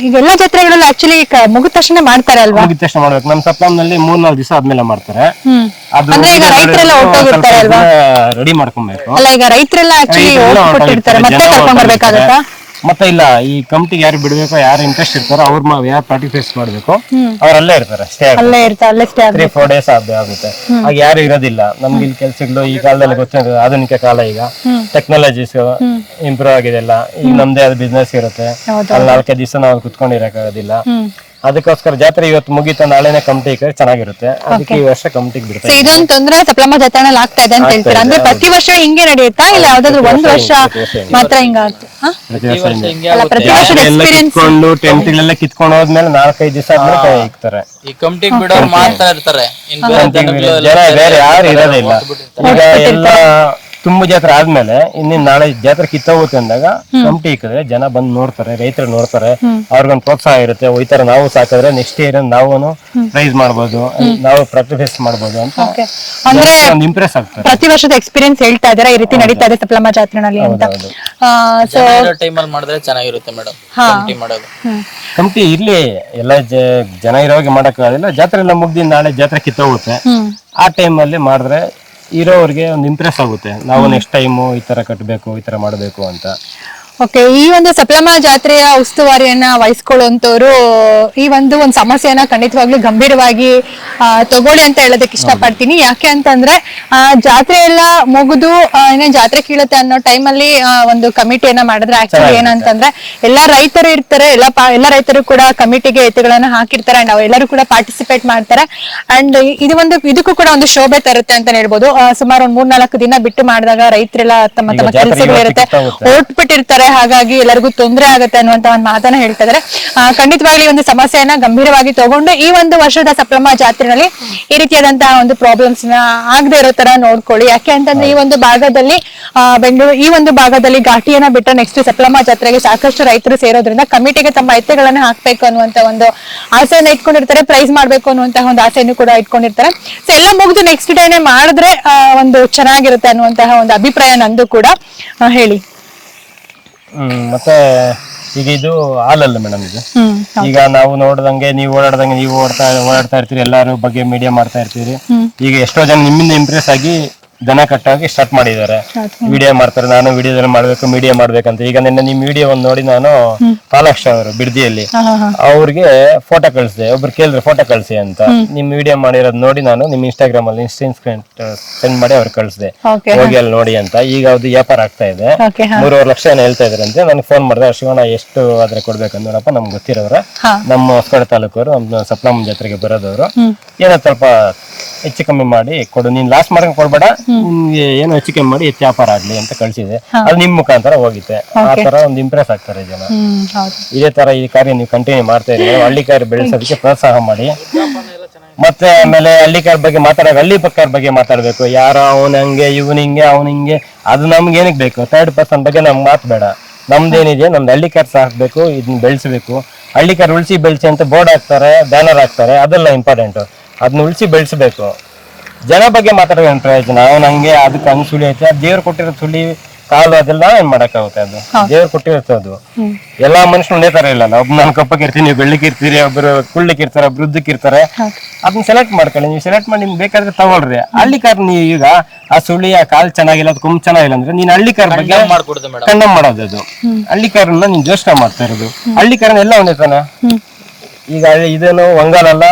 ಈಗೆಲ್ಲ ಜಾತ್ರೆಗಳಲ್ಲಿ ಆಕ್ಚುಲಿ ಮುಗಿದ ತಕ್ಷಣ ಮಾಡ್ತಾರೆ ಅಲ್ವಾ? ಮುಗಿದ ತಕ್ಷಣ ಮಾಡ್ಬೇಕು. ನಮ್ಮ ಸಪ್ಲಂನಲ್ಲಿ ಮೂರ್ ನಾಲ್ಕು ದಿವಸ ಆದ್ಮೇಲೆ ಮಾಡ್ತಾರೆ. ಅಂದ್ರೆ ಈಗ ರೈತರೆಲ್ಲ ಹೊರ್ಟೋಗಿರ್ತಾರೆ ಅಲ್ವಾ? ರೆಡಿ ಮಾಡ್ಕೊಬೇಕು. ಅಲ್ಲ ಈಗ ರೈತರೆಲ್ಲ ಆಕ್ಚುಲಿ ಹೋಗ್ಬಿಟ್ಟಿರ್ತಾರೆ ಮತ್ತೆ ಕರ್ಕೊಂಡ್ ಬರ್ಬೇಕಾಗತ್ತಾ? ಮತ್ತೆ ಇಲ್ಲ ಈ ಕಂಪ್ನಿ ಯಾರು ಬಿಡ್ಬೇಕೋ ಯಾರು ಇಂಟ್ರೆಸ್ಟ್ ಇರ್ತಾರೋ ಅವ್ರ ಯಾರು ಪಾರ್ಟಿಸಿಪೇಟ್ ಮಾಡ್ಬೇಕು ಅವ್ರು ಅಲ್ಲೇ ಇರ್ತಾರೆ ಸ್ಟೇ ಅಲ್ಲೇ ಇರ್ತಾ ಅಲ್ಲೇ ಸ್ಟೇ ತ್ರೀ ಫೋರ್ ಡೇಸ್ ಆಗುತ್ತೆ. ಆಗ ಯಾರು ಇರೋದಿಲ್ಲ. ನಮ್ಗೆ ಇಲ್ಲಿ ಕೆಲ್ಸಗಳು ಈ ಕಾಲದಲ್ಲಿ ಗೊತ್ತಿದೆ ಆಧುನಿಕ ಕಾಲ ಈಗ. ಟೆಕ್ನಾಲಜೀಸ್ ಇಂಪ್ರೂವ್ ಆಗಿದೆ ಎಲ್ಲ. ಈಗ ನಮ್ದೇ ಆದ ಬಿಸ್ನೆಸ್ ಇರುತ್ತೆ. ಅಲ್ಲಿ ನಾಲ್ಕೈದು ದಿವಸ ನಾವು ಕುತ್ಕೊಂಡಿರಕ್ಕಾಗೋದಿಲ್ಲ ಅದಕ್ಕೋಸ್ಕರ ಜಾತ್ರೆ ಇವತ್ತು ಮುಗೀತು ನಾಳೆನೆ ಕರೆ ಚೆನ್ನಾಗಿರುತ್ತೆ. ಅದಕ್ಕೆ ಈ ವರ್ಷ ಕಮಿಟಿಗೆ ಬಿಡುತ್ತೆ ಬಿಡ್ತಾರೆ ಇದೊಂದು ತೊಂದ್ರೆ ಸಪ್ಲಮ್ಮ ಜಾತ್ರೆನಲ್ಲಿ ಆಗ್ತಾ ಇದೆ ಅಂತ ಹೇಳ್ತೀರಾ? ಅಂದ್ರೆ ಪ್ರತಿ ವರ್ಷ ಹಿಂಗೆ ನಡೆಯುತ್ತಾ ಇಲ್ಲ ಯಾವ್ದಾದ್ರು ಒಂದ್ ವರ್ಷ ಮಾತ್ರ ಹಿಂಗಾಗ್ತದೆ ಟೆಂಟ್ ಪ್ರತಿ ವರ್ಷ ಹಿಂಗೆ. ಹಿಂಗೆ ಪ್ರತಿ ವರ್ಷದ ಎಲ್ಲ ಎಕ್ಸ್ಪೀರಿಯನ್ಸ್ ಕಿತ್ಕೊಂಡು ಕಿತ್ಕೊಂಡು ಹೋದ್ಮೇಲೆ ನಾಲ್ಕೈದು ದಿವಸ ಆದ್ಮೇಲೆ ಕೈ ಇಕ್ತಾರೆ. ಈ ಕಮಿಟಿಗೆ ಬಿಡೋರು ಮಾಡ್ತಾ ಇರ್ತಾರೆ. ಜನ ಬೇರೆ ಯಾರು ಇರೋದಿಲ್ಲ. ಈಗ ಎಲ್ಲ ತುಂಬಾ ಜಾತ್ರೆ ಆದ್ಮೇಲೆ ಇನ್ನೇನ್ ನಾಳೆ ಜಾತ್ರೆ ಕಿತ್ತೋಗುತ್ತೆ ಅಂದಾಗ ಕಮಿಟಿ ಇಕ್ಕಿದ್ರೆ ಜನ ಬಂದು ನೋಡ್ತಾರೆ ರೈತರು ನೋಡ್ತಾರೆ ಅವ್ರಿಗೊಂದು ಪ್ರೋತ್ಸಾಹ ಇರುತ್ತೆ ಓ, ಈ ತರ ನಾವು ಸಾಕಿದ್ರೆ ನೆಕ್ಸ್ಟ್ ಇಯರ್ ನಾವು ಪ್ರೈಸ್ ಮಾಡ್ಬೋದು ನಾವು ಪ್ರಾಕ್ಟಿಸ್ ಮಾಡ್ಬೋದು ಅಂತ ಅಂದ್ರೆ ಒಂದು ಇಂಪ್ರೆಸ್ ಆಗ್ತಾರೆ. ಪ್ರತಿ ವರ್ಷದ ಎಕ್ಸ್ಪೀರಿಯನ್ಸ್ ಹೇಳ್ತಾ ಇದಾರೆ ಈ ರೀತಿ ನಡೀತಾ ಇದೆ ಸಪ್ಲಮ್ಮ ಜಾತ್ರೆನಲ್ಲಿ ಅಂತ. ಸೊ ಟೈಮಲ್ಲಿ ಮಾಡಿದ್ರೆ ಚೆನ್ನಾಗಿರುತ್ತೆ ಮೇಡಮ್ ಕಮಿಟಿ ಮಾಡೋದು. ಕಮಿಟಿ ಇರ್ಲಿ ಎಲ್ಲ ಜನ ಜನ ಇರೋವಾಗ ಮಾಡಕ್ಕಾಗಲ್ಲ ಜಾತ್ರೆ ಎಲ್ಲ ಮುಗ್ದಿ ನಾಳೆ ಜಾತ್ರೆ ಕಿತ್ತೋಗುತ್ತೆ. ಆ ಟೈಮಲ್ಲಿ ಮಾಡಿದ್ರೆ ಇರೋರಿಗೆ ಒಂದು ಇಂಪ್ರೆಸ್ ಆಗುತ್ತೆ. ನಾವು ನೆಕ್ಸ್ಟ್ ಟೈಮು ಈ ಥರ ಕಟ್ಟಬೇಕು ಈ ಥರ ಮಾಡಬೇಕು ಅಂತ. ಓಕೆ ಈ ಒಂದು ಸಪ್ಲಮ್ಮ ಜಾತ್ರೆಯ ಉಸ್ತುವಾರಿಯನ್ನ ವಹಿಸ್ಕೊಳ್ಳುವಂತವ್ರು ಈ ಒಂದು ಒಂದು ಸಮಸ್ಯೆಯನ್ನ ಖಂಡಿತವಾಗ್ಲೂ ಗಂಭೀರವಾಗಿ ಆ, ತಗೊಳ್ಳಿ ಅಂತ ಹೇಳೋದಕ್ಕೆ ಇಷ್ಟಪಡ್ತೀನಿ. ಯಾಕೆ ಅಂತಂದ್ರೆ ಆ, ಜಾತ್ರೆ ಎಲ್ಲ ಮುಗಿದು ಏನೇ ಜಾತ್ರೆ ಕೀಳುತ್ತೆ ಅನ್ನೋ ಟೈಮಲ್ಲಿ ಒಂದು ಕಮಿಟಿಯನ್ನ ಮಾಡಿದ್ರೆ ಆಕ್ಚುಲಿ ಏನಂತಂದ್ರೆ ಎಲ್ಲಾ ರೈತರು ಇರ್ತಾರೆ ಎಲ್ಲ ಎಲ್ಲಾ ರೈತರು ಕೂಡ ಕಮಿಟಿಗೆ ಎತ್ತುಗಳನ್ನ ಹಾಕಿರ್ತಾರೆ ಅಂಡ್ ಎಲ್ಲರೂ ಕೂಡ ಪಾರ್ಟಿಸಿಪೇಟ್ ಮಾಡ್ತಾರೆ. ಅಂಡ್ ಇದು ಒಂದು ಇದಕ್ಕೂ ಕೂಡ ಒಂದು ಶೋಭೆ ತರುತ್ತೆ ಅಂತ ಹೇಳ್ಬೋದು. ಸುಮಾರು ಒಂದ್ ಮೂರ್ನಾಲ್ಕು ದಿನ ಬಿಟ್ಟು ಮಾಡಿದಾಗ ರೈತರೆಲ್ಲ ತಮ್ಮ ತಮ್ಮ ಕೆಲಸಗಳು ಇರುತ್ತೆ. ಹೊರಟ್ಬಿಟ್ಟಿರ್ತಾರೆ. ಓಟ್ಬಿಟ್ಟಿರ್ತಾರೆ. ಹಾಗಾಗಿ ಎಲ್ಲರಿಗೂ ತೊಂದರೆ ಆಗುತ್ತೆ ಅನ್ನುವಂತ ಒಂದು ಮಾತನ್ನ ಹೇಳ್ತಾ ಇದಾರೆ. ಖಂಡಿತವಾಗ್ಲಿ ಒಂದು ಸಮಸ್ಯೆಯನ್ನ ಗಂಭೀರವಾಗಿ ತಗೊಂಡು ಈ ಒಂದು ವರ್ಷದ ಸಪ್ರಮ ಜಾತ್ರೆನಲ್ಲಿ ಈ ರೀತಿಯಾದಂತಹ ಒಂದು ಪ್ರಾಬ್ಲಮ್ಸ್ನ ಆಗದೆ ಇರೋ ತರ ನೋಡ್ಕೊಳ್ಳಿ. ಯಾಕೆ ಅಂತಂದ್ರೆ ಈ ಒಂದು ಭಾಗದಲ್ಲಿ ಬೆಂಗಳೂರು, ಈ ಒಂದು ಭಾಗದಲ್ಲಿ ಘಾಟಿಯನ್ನ ಬಿಟ್ಟ ನೆಕ್ಸ್ಟ್ ಸಪ್ರಮ ಜಾತ್ರೆಗೆ ಸಾಕಷ್ಟು ರೈತರು ಸೇರೋದ್ರಿಂದ ಕಮಿಟಿಗೆ ತಮ್ಮ ಎತ್ತೆಗಳನ್ನ ಹಾಕ್ಬೇಕು ಅನ್ನುವಂತ ಒಂದು ಆಸೆಯನ್ನ ಇಟ್ಕೊಂಡಿರ್ತಾರೆ ಪ್ರೈಸ್ ಮಾಡ್ಬೇಕು ಅನ್ನುವಂತಹ ಒಂದು ಆಸೆಯನ್ನು ಕೂಡ ಇಟ್ಕೊಂಡಿರ್ತಾರೆ. ಸೊ ಎಲ್ಲ ಮುಗಿದು ನೆಕ್ಸ್ಟ್ ಡೇನೆ ಮಾಡಿದ್ರೆ ಒಂದು ಚೆನ್ನಾಗಿರುತ್ತೆ ಅನ್ನುವಂತಹ ಒಂದು ಅಭಿಪ್ರಾಯ ನಂದು ಕೂಡ ಹೇಳಿ. ಹ್ಮ್ ಮತ್ತೆ ಈಗ ಇದು ಹಾಲಲ್ಲ ಮೇಡಮ್ ಇದು. ಈಗ ನಾವು ನೋಡ್ದಂಗೆ ನೀವು ಓಡಾಡ್ದಂಗೆ ನೀವು ಓಡ್ತಾ ಓಡಾಡ್ತಾ ಇರ್ತೀರಿ ಎಲ್ಲಾರು ಬಗ್ಗೆ ಮೀಡಿಯಾ ಮಾಡ್ತಾ ಇರ್ತೀರಿ. ಈಗ ಎಷ್ಟೋ ಜನ ನಿಮ್ಮಿಂದ ಇಂಪ್ರೆಸ್ ಆಗಿ ದನ ಕಟ್ಟಾಗಿ ಸ್ಟಾರ್ಟ್ ಮಾಡಿದ್ದಾರೆ. ವಿಡಿಯೋ ಮಾಡ್ತಾರೆ ನಾನು ವಿಡಿಯೋದಲ್ಲಿ ಮಾಡ್ಬೇಕು ಮೀಡಿಯಾ ಮಾಡ್ಬೇಕಂತ. ಈಗ ನಿನ್ನೆ ನಿಮ್ ವಿಡಿಯೋ ಒಂದು ನೋಡಿ ನಾನು ಪಾಲಾಕ್ಷ ಅವರು ಬಿಡ್ದಿಯಲ್ಲಿ. ಅವ್ರಿಗೆ ಫೋಟೋ ಕಳಿಸಿದೆ. ಒಬ್ರು ಕೇಳಿದ್ರೆ ಫೋಟೋ ಕಳಿಸಿ ಅಂತ. ನಿಮ್ ವಿಡಿಯೋ ಮಾಡಿರೋದ್ ನೋಡಿ ನಾನು ನಿಮ್ ಇನ್ಸ್ಟಾಗ್ರಾಮ್ ಅಲ್ಲಿ ಸೆಂಡ್ ಮಾಡಿ ಅವ್ರಿಗೆ ಕಳಿಸಿದೆ. ಹೋಗಿ ಅಲ್ಲಿ ನೋಡಿ ಅಂತ. ಈಗ ಅದು ವ್ಯಾಪಾರ ಆಗ್ತಾ ಇದೆ. ಮೂರುವರೆ ಲಕ್ಷ ಏನೋ ಹೇಳ್ತಾ ಇದ್ರಂತೆ ನನಗೆ ಫೋನ್ ಮಾಡಿದೆ ಶಿವಣ್ಣ ಎಷ್ಟು ಆದ್ರೆ ಕೊಡ್ಬೇಕಂದ್ ನೋಡಪ್ಪ ನಮ್ಗೆ ಗೊತ್ತಿರೋರ. ನಮ್ಮ ಹೊಸಕಡೆ ತಾಲೂಕವರು ನಮ್ಮ ಸಪ್ಲಮ್ಮ ಜಾತ್ರೆಗೆ ಬರೋದವರು. ಏನೋ ಸ್ವಲ್ಪ ಹೆಚ್ಚು ಕಮ್ಮಿ ಮಾಡಿ ಕೊಡು. ನೀನ್ ಲಾಸ್ಟ್ ಮಾರ್ಕ್ ಕೊಡ್ಬೇಡ. ನಿಮ್ಗೆ ಏನೋ ಹೆಚ್ಚು ಕಮ್ಮಿ ಮಾಡಿ ಹೆಚ್ಚು ವ್ಯಾಪಾರ ಆಗ್ಲಿ ಅಂತ ಕಳ್ಸಿದೆ. ಅದು ನಿಮ್ ಮುಖಾಂತರ ಹೋಗಿತ್ತೆ. ಆ ತರ ಒಂದು ಇಂಪ್ರೆಸ್ ಆಗ್ತಾರೆ ಜನ. ಇದೇ ತರ ಈ ಕಾರ್ಯ ನೀವು ಕಂಟಿನ್ಯೂ ಮಾಡ್ತಾ ಇದ್ದೀವಿ ಹಳ್ಳಿ ಕಾರ್ಯ ಬೆಳೆಸೋದಕ್ಕೆ ಪ್ರೋತ್ಸಾಹ ಮಾಡಿ. ಮತ್ತೆ ಆಮೇಲೆ ಹಳ್ಳಿಕಾರ ಬಗ್ಗೆ ಮಾತಾಡೋ ಹಳ್ಳಿ ಪಕ್ಕರ ಬಗ್ಗೆ ಮಾತಾಡ್ಬೇಕು. ಯಾರೋ ಅವನ ಹಂಗೆ ಇವನ್ ಹಿಂಗೆ ಅವನ್ ಹಿಂಗೆ. ಅದು ನಮ್ಗೆ ಏನಕ್ಕೆ ಬೇಕು? ಥರ್ಡ್ ಪರ್ಸನ್ ಬಗ್ಗೆ ನಮ್ಗೆ ಮಾತು ಬೇಡ. ನಮ್ದೇನಿದೆ ನಮ್ದು ಹಳ್ಳಿಕಾರ ಸಾಕ್ಬೇಕು ಇದನ್ನ ಬೆಳೆಸಬೇಕು. ಹಳ್ಳಿಕಾರ ಉಳಿಸಿ ಬೆಳೆಸಿ ಅಂತ ಬೋರ್ಡ್ ಹಾಕ್ತಾರೆ ಬ್ಯಾನರ್ ಹಾಕ್ತಾರೆ. ಅದೆಲ್ಲ ಇಂಪಾರ್ಟೆಂಟ್ ಅದನ್ನ ಉಳಿಸಿ ಬೆಳೆಸಬೇಕು. ಜನ ಬಗ್ಗೆ ಮಾತಾಡೋ ಏನ್ ಪ್ರಯೋಜನ ಅವ್ನ ಹಂಗೆ ಅದಕ್ಕೆ ಹಂಗ್ ಸುಳಿ ಐತೆ. ಅದು ದೇವ್ರು ಕೊಟ್ಟಿರೋ ಸುಳಿ ಕಾಲು ಅದೆಲ್ಲ ಏನ್ ಮಾಡಕ್ಕಾಗುತ್ತೆ ಅದು. ದೇವ್ರು ಕೊಟ್ಟಿರುತ್ತೆ ಅದು. ಎಲ್ಲಾ ಮನುಷ್ಯರು ಒಂದೇ ತರ ಇಲ್ಲಲ್ಲ ಒಬ್ಬ ನಾನು ಕಪ್ಪಕ್ಕೆ ಇರ್ತೀನಿ ನೀವು ಬೆಳ್ಳಿಗೆ ಇರ್ತೀರಿ ಒಬ್ರು ಕುಳ್ಳಕ್ಕೆ ಇರ್ತಾರೆ ಒಬ್ರು ಉದ್ದಕ್ಕೆ ಇರ್ತಾರೆ. ಅದನ್ನ ಸೆಲೆಕ್ಟ್ ಮಾಡ್ಕೊಳ್ಳಿ. ನೀವು ಸೆಲೆಕ್ಟ್ ಮಾಡಿ ನಿಮ್ಗೆ ಬೇಕಾದ್ರೆ ತಗೊಳ್ರಿ. ಹಳ್ಳಿ ಕಾರ್ ನೀವು ಈಗ ಆ ಸುಳಿ ಆ ಕಾಲ್ ಚೆನ್ನಾಗಿಲ್ಲ ಅದು ಕುಂಬ್ ಚೆನ್ನಾಗಿಲ್ಲ ಅಂದ್ರೆ ನೀನ್ ಹಳ್ಳಿ ಕಾರ್ ಬಗ್ಗೆ ಕಂಡಮ್ ಮಾಡೋದು ಅದು. ಹಳ್ಳಿ ಕಾರ್ನ ನೀನ್ ಯೋಚನೆ ಮಾಡ್ತಾ ಇರೋದು. ಹಳ್ಳಿ ಕಾರನ್ನ ಎಲ್ಲ ಒಂದೇ ತಾನೆ? ಈಗ ಇದೇನು ಒಂಗಾಲಲ್ಲ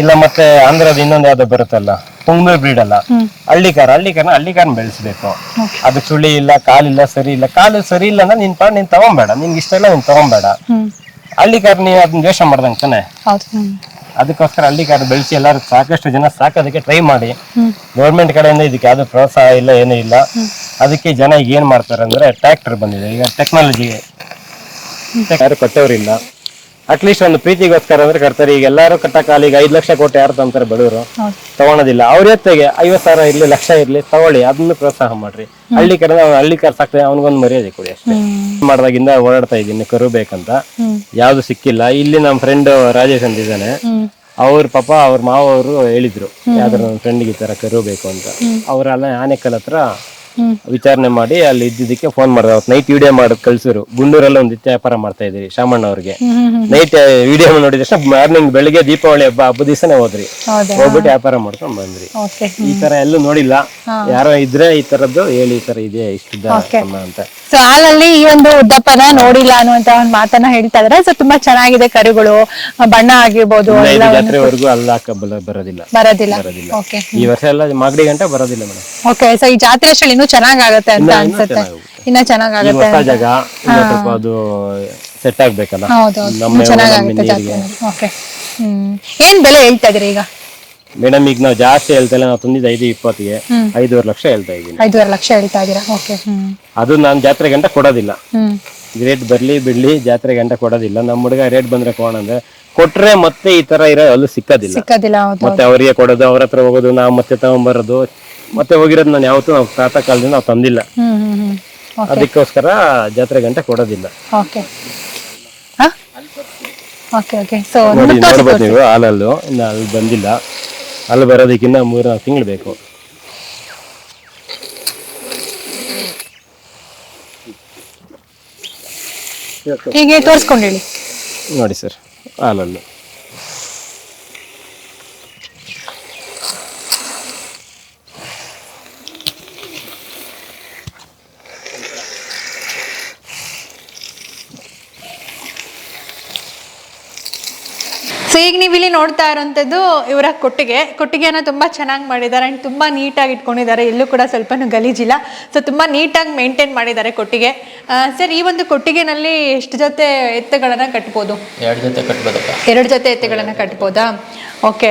ಇಲ್ಲ ಮತ್ತೆ ಆಂಧ್ರದ ಇನ್ನೊಂದು ಯಾವ್ದೋ ಬರುತ್ತಲ್ಲ ತುಂಬ ಬ್ರೀಡ್ ಅಲ್ಲ. ಹಳ್ಳಿ ಹಳ್ಳಿಕಾರನ ಹಳ್ಳಿ ಕಾರನ್ನ ಹಳ್ಳಿ ಕಾರನ್ನ ಬೆಳೆಸ್ಬೇಕು ಅದು ಸುಳಿ ಇಲ್ಲ ಕಾಲಿಲ್ಲ ಸರಿ ಇಲ್ಲ. ಕಾಲು ಸರಿ ಇಲ್ಲ ಅಂದ್ರೆ ನಿನ್ ಪಾಡ್ ನೀನ್ ತಗೊಂಬೇಡ. ನಿನ್ಗೆ ಇಷ್ಟ ಇಲ್ಲ ನೀನ್ ತಗೊಂಬೇಡ. ಹಳ್ಳಿ ಕಾರ್ ನೀವು ಅದನ್ನ ದ್ವೇಷ ಮಾಡ್ದಂಗೆ ತಾನೆ? ಹೌದು ಅದಕ್ಕೋಸ್ಕರ ಹಳ್ಳಿ ಕಾರ್ ಬೆಳೆಸಿ ಎಲ್ಲರೂ ಸಾಕಷ್ಟು ಜನ ಸಾಕೋದಕ್ಕೆ ಟ್ರೈ ಮಾಡಿ. ಗೌರ್ಮೆಂಟ್ ಕಡೆಯಿಂದ ಇದಕ್ಕೆ ಯಾವ್ದು ಪ್ರೋತ್ಸಾಹ ಇಲ್ಲ ಏನೂ ಇಲ್ಲ. ಅದಕ್ಕೆ ಜನ ಈಗ ಏನ್ ಮಾಡ್ತಾರೆ ಅಂದ್ರೆ ಟ್ರ್ಯಾಕ್ಟರ್ ಬಂದಿದೆ. ಈಗ ಟೆಕ್ನಾಲಜಿ ಯಾರು ಕಟ್ಟೋರಿಲ್ಲ ಅಟ್ಲೀಸ್ಟ್ ಒಂದು ಪ್ರೀತಿಗೋಸ್ಕರ ಅಂದ್ರೆ ಕಟ್ತಾರೆ. ಈಗ ಎಲ್ಲರೂ ಕಟ್ಟಕ್ಕಾಲ ಈಗ ಐದು ಲಕ್ಷ ಕೋಟಿ ಯಾರು ತಂತಾರೆ ಬಡವರು? ತಗೊಳೋದಿಲ್ಲ. ಅವ್ರ ಎತ್ತಿಗೆ ಐವತ್ ಸಾವಿರ ಇರ್ಲಿ ಲಕ್ಷ ಇರ್ಲಿ ತಗೊಳ್ಳಿ ಅದನ್ನು ಪ್ರೋತ್ಸಾಹ ಮಾಡ್ರಿ. ಹಳ್ಳಿ ಕಡೆ ಅವ್ನು ಹಳ್ಳಿ ಕಾರ್ ಸಾಕ್ತಾರೆ ಅವ್ನಿಗೊಂದು ಮರ್ಯಾದೆ ಕೊಡಿ ಅಷ್ಟೇ. ಮಾಡ್ದಾಗಿಂದ ಓಡಾಡ್ತಾ ಇದ್ದೀನಿ ಕರು ಬೇಕಂತ. ಯಾವ್ದು ಸಿಕ್ಕಿಲ್ಲ. ಇಲ್ಲಿ ನಮ್ಮ ಫ್ರೆಂಡ್ ರಾಜೇಶ್ ಅಂತ ಇದ್ದಾನೆ. ಅವ್ರ ಪಾಪ ಅವ್ರ ಮಾವ ಅವರು ಹೇಳಿದ್ರು ಯಾವ್ದಾರ ನನ್ನ ಫ್ರೆಂಡ್ಗೆ ಈ ತರ ಕರು ಬೇಕು ಅಂತ. ಅವರೆಲ್ಲ ಆನೆಕಲ್ ಹತ್ರ ವಿಚಾರಣೆ ಮಾಡಿ ಅಲ್ಲಿ ಇದ್ದಿದ್ದಕ್ಕೆ ಫೋನ್ ಮಾಡಿದ್ರು. ಅವತ್ತು ನೈಟ್ ವಿಡಿಯೋ ಮಾಡಿ ಕಳ್ಸಿರು ಗುಂಡೂರಲ್ಲಿ ಒಂದು ವ್ಯಾಪಾರ ಮಾಡ್ತಾ ಇದ್ರಿ ಶಾಮಣ್ಣ ಅವ್ರಿಗೆ. ನೈಟ್ ವಿಡಿಯೋ ನೋಡಿದ ತಕ್ಷಣ ಮಾರ್ನಿಂಗ್ ಬೆಳಿಗ್ಗೆ ದೀಪಾವಳಿ ಹಬ್ಬ ಹಬ್ಬ ದಿವಸನೇ ಹೋದ್ರಿ. ಹೌದಾ. ಹೋಗ್ಬಿಟ್ಟು ವ್ಯಾಪಾರ ಮಾಡ್ಕೊಂಡ್ ಬಂದ್ರಿ. ಈ ತರ ಎಲ್ಲೂ ನೋಡಿಲ್ಲ. ಯಾರೋ ಇದ್ರೆ ಈ ತರದ್ದು ಹೇಳಿ ಈ ತರ ಇದೆ ಇಷ್ಟಿದ್ದ ಅಂತ. ಸೊ ಹಾಲಲ್ಲಿ ಈ ಒಂದು ಉದ್ದಪ್ಪನ ನೋಡಿಲ್ಲ ಅನ್ನುವಂತ ಒಂದು ಮಾತನ್ನ ಹೇಳ್ತಾ ಇದ್ರೆ. ಸೊ ತುಂಬಾ ಚೆನ್ನಾಗಿದೆ ಕರುಗಳು. ಬಣ್ಣ ಆಗಿರ್ಬೋದು ಜಾತ್ರೆವರೆಗೂ ಅಲ್ಲಿ ಹಾಕ ಬಲ- ಬರೋದಿಲ್ಲ. ಬರೋದಿಲ್ಲ. ಈ ವರ್ಷ ಎಲ್ಲ ಮಾಗಡಿ ಗಂಟೆ ಬರೋದಿಲ್ಲ ಮೇಡಮ್. ಓಕೆ ಸೊ ಈ ಜಾತ್ರೆ ಅಷ್ಟರಲ್ಲಿ ಇನ್ನೂ ಚೆನ್ನಾಗಾಗತ್ತೆ ಅಂತ ಅನ್ಸುತ್ತೆ. ಇನ್ನ ಚೆನ್ನಾಗಾಗತ್ತೆ ಹೊಸ ಜಾಗ ಇನ್ನ ಸ್ವಲ್ಪ ಅದು ಸೆಟ್ ಆಗ್ಬೇಕಲ್ಲ? ಹೌದೌದು ನಮ್ಮ ಇನ್ನೂ ನಮ್ಮ ಚೆನ್ನಾಗಾಗುತ್ತೆ ನೀರಿಗೆ ಜಾತ್ರೆ ಓಕೆ ಹ್ಮ್. ಏನ್ ಬೆಲೆ ಹೇಳ್ತಾ ಇದೀರಿ ಈಗ? ಮೇಡಮ್ ಈಗ ನಾವು ಜಾಸ್ತಿ ಹೇಳ್ತಾ ಇಲ್ಲ ನಾವು ತಂದಿದ್ದು ಐದು ಇಪ್ಪತ್ತಿಗೆ. ಐದೂವರೆ ಲಕ್ಷ ಹೇಳ್ತಾ ಇದ್ದೀನಿ. ಐದೂವರೆ ಲಕ್ಷ ಹೇಳ್ತಾ ಇದೀರಾ ಓಕೆ ಹ್ಮ್. ಅದು ನಾನು ಜಾತ್ರೆ ಗಂಟ ಕೊಡೋದಿಲ್ಲ. ಹ್ಮ್. ರೇಟ್ ಬರ್ಲಿ ಬಿಡ್ಲಿ ಜಾತ್ರೆ ಗಂಟ ಕೊಡೋದಿಲ್ಲ. ನಮ್ಮ ಹುಡುಗ ರೇಟ್ ಬಂದ್ರೆ ಕೋಣ ಅಂದ್ರೆ ಕೊಟ್ರೆ ಮತ್ತೆ ಈ ತರ ಇರೋ ಅಲ್ಲೂ ಸಿಕ್ಕೋದಿಲ್ಲ. ಸಿಕ್ಕದಿಲ್ಲ ಹೌದು ಮತ್ತೆ ಅವರಿಗೆ ಕೊಡೋದು ಅವ್ರ ಹತ್ರ ಹೋಗೋದು ನಾವು ಮತ್ತೆ ತಗೊಂಬರೋದು ಮತ್ತೆ ಹೋಗಿರೋದು ನಾನು ಯಾವತ್ತೂ ನಾವು ಪ್ರಾತಃ ಕಾಲದಿಂದ ನಾವು ತಂದಿಲ್ಲ. ಅದಕ್ಕೋಸ್ಕರ ಜಾತ್ರೆ ಗಂಟೆ ಕೊಡೋದಿಲ್ಲ. ಓಕೆ ಓಕೆ ಓಕೆ ಸೊ ನೋಡಿ ನೋಡ್ಬೋದು ನೀವು ಹಾಲಲ್ಲೂ. ಇನ್ನು ಅಲ್ಲಿ ಬಂದಿಲ್ಲ. ಅಲ್ಲಿ ಬರೋದಕ್ಕಿಂತ ಮೂರು ನಾಲ್ಕು ತಿಂಗಳು ಬೇಕು. ಹೀಗೆ ತೋರಿಸ್ಕೊಂಡು ಹೇಳಿ ನೋಡಿ ಸರ್ ಹಾಲಲ್ಲೂ. ಸೊ ಈಗ ನೀವು ನೋಡ್ತಾ ಇರೋಂಥದ್ದು ಇವರ ಕೊಟ್ಟಿಗೆ. ಕೊಟ್ಟಿಗೆಯನ್ನು ತುಂಬ ಚೆನ್ನಾಗಿ ಮಾಡಿದ್ದಾರೆ ಆ್ಯಂಡ್ ತುಂಬ ನೀಟಾಗಿ ಇಟ್ಕೊಂಡಿದ್ದಾರೆ. ಎಲ್ಲೂ ಕೂಡ ಸ್ವಲ್ಪನೂ ಗಲೀಜಿಲ್ಲ. ಸೊ ತುಂಬ ನೀಟಾಗಿ ಮೇಂಟೈನ್ ಮಾಡಿದ್ದಾರೆ ಕೊಟ್ಟಿಗೆ. ಸರ್ ಈ ಒಂದು ಕೊಟ್ಟಿಗೆನಲ್ಲಿ ಎಷ್ಟು ಜೊತೆ ಎತ್ತುಗಳನ್ನ ಕಟ್ಬೋದು? ಎರಡು ಜೊತೆ ಕಟ್ಬೋದಪ್ಪ. ಎರಡು ಜೊತೆ ಎತ್ತುಗಳನ್ನ ಕಟ್ಬೋದಾ? ಓಕೆ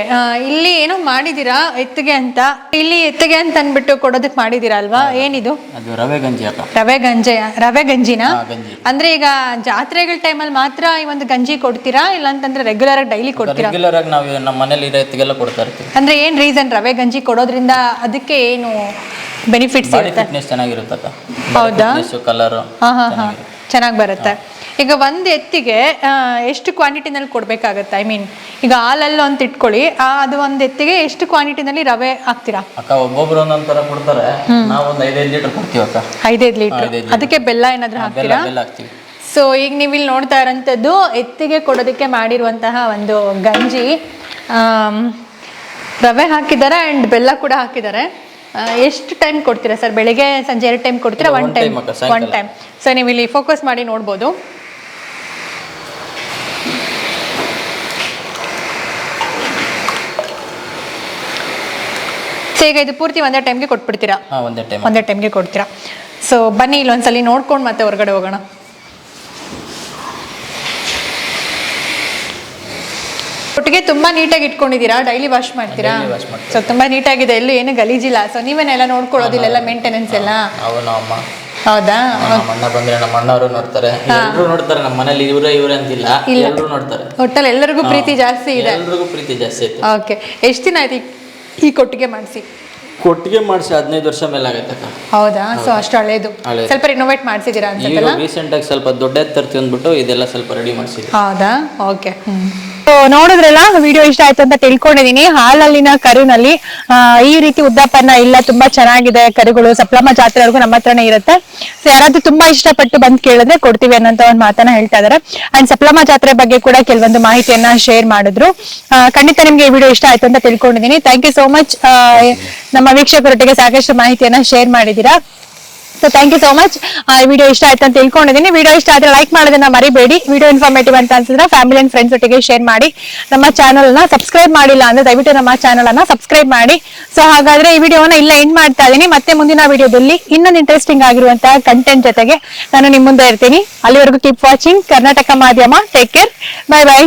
ಇಲ್ಲಿ ಏನೋ ಮಾಡಿದೀರಾ ಎತ್ತಿಗೆ ಅಂತ? ಇಲ್ಲಿ ಎತ್ತಿಗೆ ಅಂತ ಅಂದ್ಬಿಟ್ಟು ಕೊಡೋದಕ್ಕೆ ಮಾಡಿದೀರಾ ಅಲ್ವಾ? ಏನಿದು? ಅದು ರವೆ ಗಂಜಿ ರವೆ ಗಂಜೆ ರವೆ ಗಂಜಿನಾ? ಹಾ, ಗಂಜಿ. ಅಂದ್ರೆ ಈಗ ಜಾತ್ರೆಗಳ ಟೈಮಲ್ಲಿ ಮಾತ್ರ ಈ ಒಂದು ಗಂಜಿ ಕೊಡ್ತೀರಾ? ಇಲ್ಲ ಅಂತಂದ್ರೆ ರೆಗ್ಯುಲರ್ ಆಗಿ ಡೈಲಿ ಕೊಡ್ತೀರಾ? ರೆಗ್ಯುಲರ್ ಆಗಿ ನಾವು ನಮ್ಮ ಮನೇಲಿ ಇರೋ ಎತ್ತಿಗೆಲ್ಲ ಕೊಡ್ತಾ ಇರ್ತೀವಿ. ಅಂದ್ರೆ ಏನ್ ರೀಸನ್ ರವೆ ಗಂಜಿ ಕೊಡೋದ್ರಿಂದ ಅದಕ್ಕೆ ಏನು ಬೆನಿಫಿಟ್ಸ್ ಬಾಡಿ ಇರುತ್ತೆ? ಫಿಟ್ನೆಸ್ ಹೌದಾ? ಕಲರ್ ಹಾ ಹಾ ಚೆನ್ನಾಗಿ ಬರುತ್ತೆ. ಈಗ ಒಂದು ಎತ್ತಿಗೆ ಎಷ್ಟು ಕ್ವಾಂಟಿಟಿನಲ್ಲಿ ಕೊಡಬೇಕಾಗತ್ತೆ? ಐ ಮೀನ್ ಈಗ ಹಾಲಲ್ಲಿ ಅಂತ ಇಟ್ಕೊಳ್ಳಿ ಅದು ಒಂದು ಎತ್ತಿಗೆ ಎಷ್ಟು ಕ್ವಾಂಟಿಟಿನಲ್ಲಿ ರವೆ ಹಾಕ್ತೀರಾ? ಅಕ್ಕ ಒಬ್ಬೊಬ್ರು ಒಂದೊಂದ್ ಕೊಡ್ತಾರೆ. ನಾವು ಒಂದು ಐದೈದು ಲೀಟರ್ ಕೊಡ್ತೀವಿ ಅಕ್ಕ. ಐದೈದು ಲೀಟರ್. ಅದಕ್ಕೆ ಬೆಲ್ಲ ಏನಾದರೂ ಹಾಕ್ತೀರಾ? ಬೆಲ್ಲ ಹಾಕ್ತೀವಿ. ಸೊ ಈಗ ನೀವು ಇಲ್ಲಿ ನೋಡ್ತಾ ಇರೋಂಥದ್ದು ಎತ್ತಿಗೆ ಕೊಡೋದಕ್ಕೆ ಮಾಡಿರುವಂತಹ ಒಂದು ಗಂಜಿ ರವೆ ಹಾಕಿದ್ದಾರೆ ಆ್ಯಂಡ್ ಬೆಲ್ಲ ಕೂಡ ಹಾಕಿದ್ದಾರೆ. ಎಷ್ಟು ಟೈಮ್ ಕೊಡ್ತೀರಾ ಸರ್? ಬೆಳಿಗ್ಗೆ ಸಂಜೆ ಎರಡು ಟೈಮ್ ಕೊಡ್ತೀರಾ? One time one time so ನೀವು ಇಲ್ಲಿ ಫೋಕಸ್ ಮಾಡಿ ನೋಡ್ಬೋದು. ಈಗ ಇದು ಪೂರ್ತಿ ಒಂದೇ ಟೈಮ್ಗೆ ಕೊಟ್ಬಿಡ್ತೀರಾ? ಒಂದೇ ಟೈಮ್ಗೆ ಕೊಡ್ತೀರಾ? ಸೊ ಬನ್ನಿ ಇಲ್ಲೊಂದ್ಸಲಿ ನೋಡ್ಕೊಂಡು ಮತ್ತೆ ಹೊರಗಡೆ ಹೋಗೋಣ. ಒಟ್ಟಿಗೆ ತುಂಬಾ ನೀಟಾಗಿ ಇಟ್ಕೊಂಡಿದ್ದೀರಾ? ಡೈಲಿ ವಾಶ್ ಮಾಡ್ತೀರಾ? Daily wash ಮಾಡ್ತೀವಿ. ಸೊ ತುಂಬಾ ನೀಟಾಗಿದೆ. ಎಲ್ಲೂ ಏನು ಗಲೀಜಿಲ್ಲ ಸೊ ನೀವೇನೆಲ್ಲ ನೋಡ್ಕೊಳ್ಳೋದಿಲ್ಲ ಎಲ್ಲ? ಮೇಂಟೆನೆನ್ಸ್ ಎಲ್ಲ ನಮ್ಮ ಹೌದಾ? ನಮ್ಮ ಅಣ್ಣ ಬಂದ್ರೆ ನಮ್ಮ ಅಣ್ಣವರು ನೋಡ್ತಾರೆ. ಎಲ್ಲರೂ ನೋಡ್ತಾರೆ ನಮ್ಮ ಮನೇಲಿ ಇವರೇ ಇವರೇ ಅಂತಿಲ್ಲ. ಎಲ್ಲರೂ ನೋಡ್ತಾರೆ. ಒಟ್ಟಲ್ಲಿ ಎಲ್ಲರಿಗೂ ಪ್ರೀತಿ ಜಾಸ್ತಿ ಇದೆ. ಎಲ್ಲರಿಗೂ ಪ್ರೀತಿ ಜಾಸ್ತಿ ಐತೆ ಓಕೆ. ಎಷ್ಟು ದಿನ ಆಯ್ತು ಈ- ಈ ಕೊಟ್ಟಿಗೆ ಮಾಡಿಸಿ? ಕೊಟ್ಟಿಗೆ ಮಾಡಿಸಿ ಹದಿನೈದು ವರ್ಷ ಮೇಲೆ ಆಗುತ್ತೆ ಅಕ್ಕ ಹೌದಾ. ಸೊ ಅಷ್ಟು ಹಳೇದು. ಹಳೇದು. ಸ್ವಲ್ಪ ರಿನೋವೇಟ್ ಮಾಡಿಸಿದ್ದೀರಾ ಅಂತ ಅನ್ಸುತ್ತಲ್ಲ ರೀಸೆಂಟ್ ಆಗಿ ಸ್ವಲ್ಪ ದೊಡ್ಡ ತರ್ತಿ ಅಂದ್ಬಿಟ್ಟು ಇದೆಲ್ಲ ಸ್ವಲ್ಪ ರೆಡಿ ಮಾಡಿಸಿದ್ವಿ. ಹೌದಾ? ಓಕೆ ನೋಡಿದ್ರಲ್ಲ ವಿಡಿಯೋ ಇಷ್ಟ ಆಯ್ತು ಅಂತ ತಿಳ್ಕೊಂಡಿದೀನಿ. ಹಾಲಲ್ಲಿನ ಕರುನಲ್ಲಿ ಈ ರೀತಿ ಉದ್ದಪ್ಪನ್ನ ಇಲ್ಲ, ತುಂಬಾ ಚೆನ್ನಾಗಿದೆ ಕರುಗಳು. ಸಪ್ಲಮ್ಮ ಜಾತ್ರೆವರೆಗೂ ನಮ್ಮ ಹತ್ರನೇ ಇರುತ್ತೆ. ಸೊ ಯಾರಾದ್ರೂ ತುಂಬಾ ಇಷ್ಟಪಟ್ಟು ಬಂದ್ ಕೇಳಿದ್ರೆ ಕೊಡ್ತೀವಿ ಅನ್ನೋಂತ ಒಂದು ಮಾತನ್ನ ಹೇಳ್ತಾ ಇದಾರೆ. ಅಂಡ್ ಸಪ್ಲಮ್ಮ ಜಾತ್ರೆ ಬಗ್ಗೆ ಕೂಡ ಕೆಲವೊಂದು ಮಾಹಿತಿಯನ್ನ ಶೇರ್ ಮಾಡಿದ್ರು. ಖಂಡಿತ ನಿಮ್ಗೆ ಈ ವಿಡಿಯೋ ಇಷ್ಟ ಆಯ್ತು ಅಂತ ತಿಳ್ಕೊಂಡಿದೀನಿ. ಥ್ಯಾಂಕ್ ಯು ಸೋ ಮಚ್ ನಮ್ಮ ವೀಕ್ಷಕರೊಟ್ಟಿಗೆ ಸಾಕಷ್ಟು ಮಾಹಿತಿಯನ್ನ ಶೇರ್ ಮಾಡಿದೀರಾ so thank you so much ಈ ವಿಡಿಯೋ ಇಷ್ಟ ಆಯ್ತು ಅಂತ ತಿಳ್ಕೊಂಡಿದ್ದೀನಿ. ವಿಡಿಯೋ ಇಷ್ಟ ಆದ್ರೆ ಲೈಕ್ ಮಾಡೋದನ್ನ ಮರಿಬೇಡಿ. ವಿಡಿಯೋ ಇನ್ಫಾರ್ಮೇಟಿವ್ ಅಂತ ಅನ್ಸಿದ್ರೆ ಫ್ಯಾಮಿಲಿ ಅಂಡ್ ಫ್ರೆಂಡ್ಸ್ ಒಟ್ಟಿಗೆ ಶೇರ್ ಮಾಡಿ. ನಮ್ಮ ಚಾನಲ್ನ ಸಬ್ಸ್ಕ್ರೈಬ್ ಮಾಡಿಲ್ಲ ಅಂದ್ರೆ ದಯವಿಟ್ಟು ನಮ್ಮ ಚಾನಲ್ ಅನ್ನ ಸಬ್ಸ್ಕ್ರೈಬ್ ಮಾಡಿ. ಸೊ ಹಾಗಾದ್ರೆ ಈ ವಿಡಿಯೋನ ಇಲ್ಲ ಎಂಡ್ ಮಾಡ್ತಾ ಇದ್ದೀನಿ ಮತ್ತೆ ಮುಂದಿನ ವಿಡಿಯೋದಲ್ಲಿ ಇನ್ನೊಂದು ಇಂಟ್ರೆಸ್ಟಿಂಗ್ ಆಗಿರುವಂತಹ ಕಂಟೆಂಟ್ ಜೊತೆಗೆ ನಾನು ನಿಮ್ಮ ಮುಂದೆ ಇರ್ತೀನಿ. ಅಲ್ಲಿವರೆಗೂ ಕೀಪ್ ವಾಚಿಂಗ್ ಕರ್ನಾಟಕ ಮಾಧ್ಯಮ. Take care bye bye